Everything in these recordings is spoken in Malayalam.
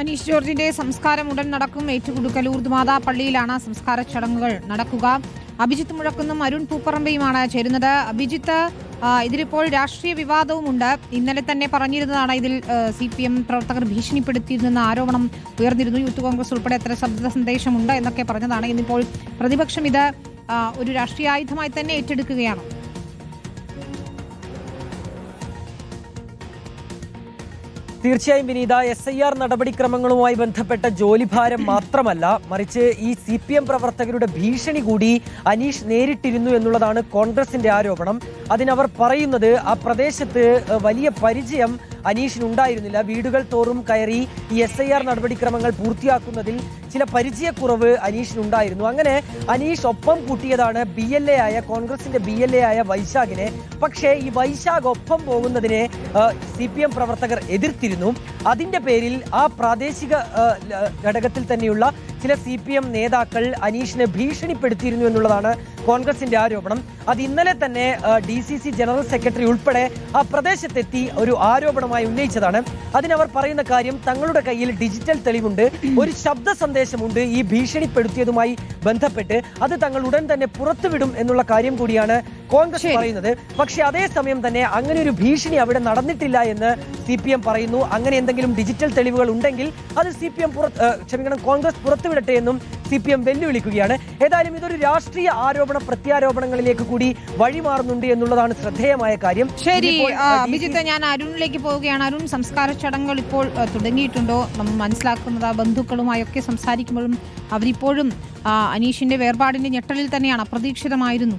അനീഷ് ജോർജിന്റെ സംസ്കാരം ഉടൻ നടക്കും. ഏറ്റുകൊടുക്കൽ ഊർദ്ദുമാതാ പള്ളിയിലാണ് സംസ്കാര ചടങ്ങുകൾ നടക്കുക. അഭിജിത്ത് മുഴക്കുന്നും അരുൺ പൂപ്പറമ്പയുമാണ് ചേരുന്നത്. അഭിജിത്ത് ഇതിലിപ്പോൾ രാഷ്ട്രീയ വിവാദവുമുണ്ട്. ഇന്നലെ തന്നെ പറഞ്ഞിരുന്നതാണ് ഇതിൽ സി പി എം പ്രവർത്തകർ ഭീഷണിപ്പെടുത്തിയിരുന്നെന്ന ആരോപണം ഉയർന്നിരുന്നു. യൂത്ത് കോൺഗ്രസ് ഉൾപ്പെടെ എത്ര ശബ്ദ സന്ദേശമുണ്ട് എന്നൊക്കെ പറഞ്ഞതാണ്. ഇന്നിപ്പോൾ പ്രതിപക്ഷം ഇത് ഒരു രാഷ്ട്രീയ ആയുധമായി തന്നെ ഏറ്റെടുക്കുകയാണ്. തീർച്ചയായും വിനീത എസ് ഐ ആർ നടപടിക്രമങ്ങളുമായി ബന്ധപ്പെട്ട ജോലിഭാരം മാത്രമല്ല മറിച്ച് ഈ സി പി എം പ്രവർത്തകരുടെ ഭീഷണി കൂടി അനീഷ് നേരിട്ടിരുന്നു എന്നുള്ളതാണ് കോൺഗ്രസിന്റെ ആരോപണം. അതിനവർ പറയുന്നത് ആ പ്രദേശത്ത് വലിയ പരിചയം അനീഷിന് ഉണ്ടായിരുന്നില്ല വീടുകൾ തോറും കയറി ഈ എസ് ഐ ആർ നടപടിക്രമങ്ങൾ പൂർത്തിയാക്കുന്നതിൽ ചില പരിചയക്കുറവ് അനീഷിനുണ്ടായിരുന്നു. അങ്ങനെ അനീഷ് ഒപ്പം കൂട്ടിയതാണ് ബി എൽ എ ആയ കോൺഗ്രസിന്റെ ബി എൽ എ ആയ വൈശാഖിനെ. പക്ഷേ ഈ വൈശാഖ് ഒപ്പം പോകുന്നതിനെ സി പി എം പ്രവർത്തകർ എതിർത്തിരുന്നു. അതിന്റെ പേരിൽ ആ പ്രാദേശിക ഘടകത്തിൽ തന്നെയുള്ള ചില സി പി എം നേതാക്കൾ അനീഷിനെ ഭീഷണിപ്പെടുത്തിയിരുന്നു എന്നുള്ളതാണ് കോൺഗ്രസിന്റെ ആരോപണം. അത് ഇന്നലെ തന്നെ D C C general secretary ഉൾപ്പെടെ ആ പ്രദേശത്തെത്തി ഒരു ആരോപണമായി ഉന്നയിച്ചതാണ്. അതിനവർ പറയുന്ന കാര്യം തങ്ങളുടെ കയ്യിൽ ഡിജിറ്റൽ തെളിവുണ്ട് ഒരു ശബ്ദ സന്ദേശമുണ്ട് ഈ ഭീഷണിപ്പെടുത്തിയതുമായി ബന്ധപ്പെട്ട് അത് തങ്ങൾ ഉടൻ തന്നെ പുറത്തുവിടും എന്നുള്ള കാര്യം കൂടിയാണ് കോൺഗ്രസ്. പറയുന്നത്. പക്ഷേ അതേസമയം തന്നെ അങ്ങനെ ഒരു ഭീഷണി അവിടെ നടന്നിട്ടില്ല എന്ന് സി പി എം പറയുന്നു. അങ്ങനെ എന്തെങ്കിലും ഡിജിറ്റൽ തെളിവുകൾ ഉണ്ടെങ്കിൽ അത് സി പി എം പുറത്ത് ക്ഷമിക്കണം കോൺഗ്രസ് പുറത്തുവിടട്ടെ എന്നും സി പി എം വെല്ലുവിളിക്കുകയാണ്. ഏതായാലും ഇതൊരു രാഷ്ട്രീയ ആരോപണ പ്രത്യാരോപണങ്ങളിലേക്ക് കൂടി വഴിമാറുന്നുണ്ട് എന്നുള്ളതാണ് ശ്രദ്ധേയമായ കാര്യം. ശരി അഭിജിത്ത് ഞാൻ അരുണിലേക്ക് പോവുകയാണ്. അരുൺ സംസ്കാര ചടങ്ങുകൾ ഇപ്പോൾ തുടങ്ങിയിട്ടുണ്ടോ? നമ്മൾ മനസ്സിലാക്കുന്നത് ആ ബന്ധുക്കളുമായൊക്കെ സംസാരിക്കുമ്പോഴും അവരിപ്പോഴും അനീഷിന്റെ വേർപാടിന്റെ ഞെട്ടലിൽ തന്നെയാണ് അപ്രതീക്ഷിതമായിരുന്നു.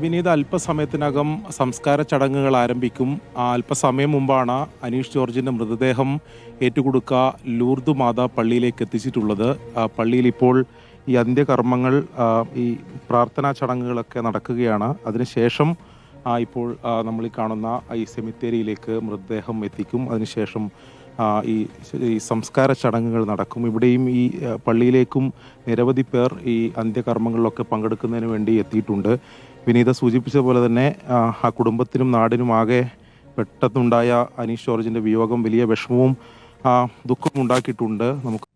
വിനീത അല്പസമയത്തിനകം സംസ്കാര ചടങ്ങുകൾ ആരംഭിക്കും. അല്പസമയം മുമ്പാണ് അനീഷ് ജോർജിന്റെ മൃതദേഹം ഏറ്റുകൊടുക്ക ലൂർദ് മാതാ പള്ളിയിലേക്ക് എത്തിച്ചിട്ടുള്ളത് പള്ളിയിൽ ഇപ്പോൾ ഈ അന്ത്യകർമ്മങ്ങൾ ഈ പ്രാർത്ഥനാ ചടങ്ങുകളൊക്കെ നടക്കുകയാണ്. അതിനുശേഷം ഇപ്പോൾ നമ്മൾ ഈ കാണുന്ന ഈ സെമിത്തേരിയിലേക്ക് മൃതദേഹം എത്തിക്കും. അതിനുശേഷം ഈ ഈ സംസ്കാര ചടങ്ങുകൾ നടക്കും. ഇവിടെയും ഈ പള്ളിയിലേക്കും നിരവധി പേർ ഈ അന്ത്യകർമ്മങ്ങളിലൊക്കെ പങ്കെടുക്കുന്നതിന് വേണ്ടി എത്തിയിട്ടുണ്ട്. വിനീത സൂചിപ്പിച്ച പോലെ തന്നെ ആ, കുടുംബത്തിനും നാടിനും ആകെ പെട്ടെന്നുണ്ടായ അനീഷ് ജോർജിന്റെ വിയോഗം വലിയ വിഷമവും ദുഃഖവും ഉണ്ടാക്കിയിട്ടുണ്ട്. നമുക്ക്